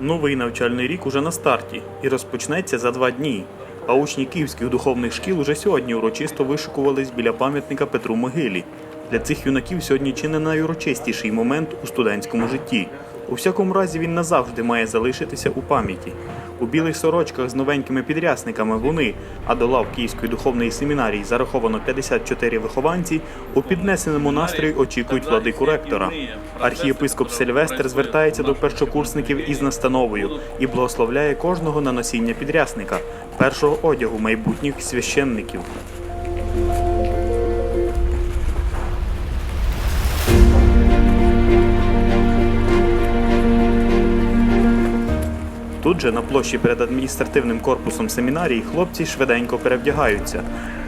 Новий навчальний рік уже на старті і розпочнеться за два дні. А учні київських духовних шкіл уже сьогодні урочисто вишикувались біля пам'ятника Петру Могилі. Для цих юнаків сьогодні чи не найурочистіший момент у студентському житті. У всякому разі він назавжди має залишитися у пам'яті. У білих сорочках з новенькими підрясниками вони, а до лав Київської духовної семінарії зараховано 54 вихованці, у піднесеному настрої очікують владику ректора. Архієпископ Сильвестр звертається до першокурсників із настановою і благословляє кожного на носіння підрясника, першого одягу майбутніх священників. Тут же на площі перед адміністративним корпусом семінарії хлопці швиденько перевдягаються.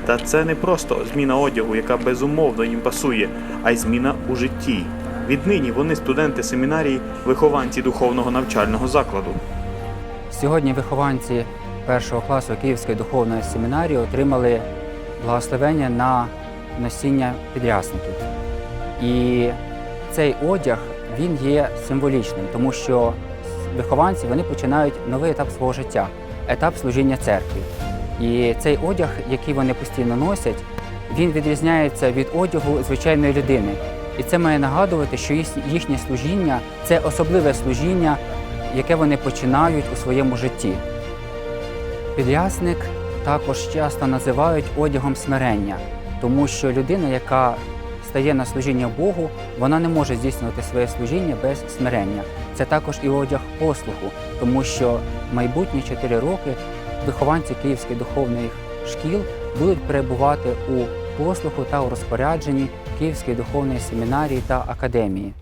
Та це не просто зміна одягу, яка безумовно їм пасує, а й зміна у житті. Віднині вони студенти семінарії, вихованці духовного навчального закладу. Сьогодні вихованці першого класу Київської духовної семінарії отримали благословення на носіння підрясників. І цей одяг він є символічним, тому що вихованці вони починають новий етап свого життя, етап служіння церкві. І цей одяг, який вони постійно носять, він відрізняється від одягу звичайної людини. І це має нагадувати, що їхнє служіння це особливе служіння, яке вони починають у своєму житті. Підрясник також часто називають одягом смирення, тому що людина, яка стає на служіння Богу, вона не може здійснювати своє служіння без смирення. Це також і одяг послуху, тому що майбутні чотири роки вихованці Київських духовних шкіл будуть перебувати у послуху та у розпорядженні Київської духовної семінарії та академії.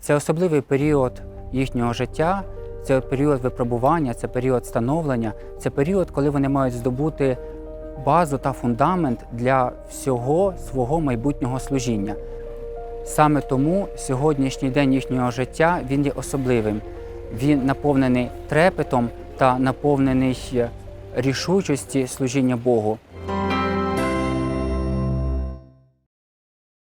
Це особливий період їхнього життя, це період випробування, це період становлення, це період, коли вони мають здобути базу та фундамент для всього свого майбутнього служіння. Саме тому сьогоднішній день їхнього життя він є особливим. Він наповнений трепетом та наповнений рішучості служіння Богу.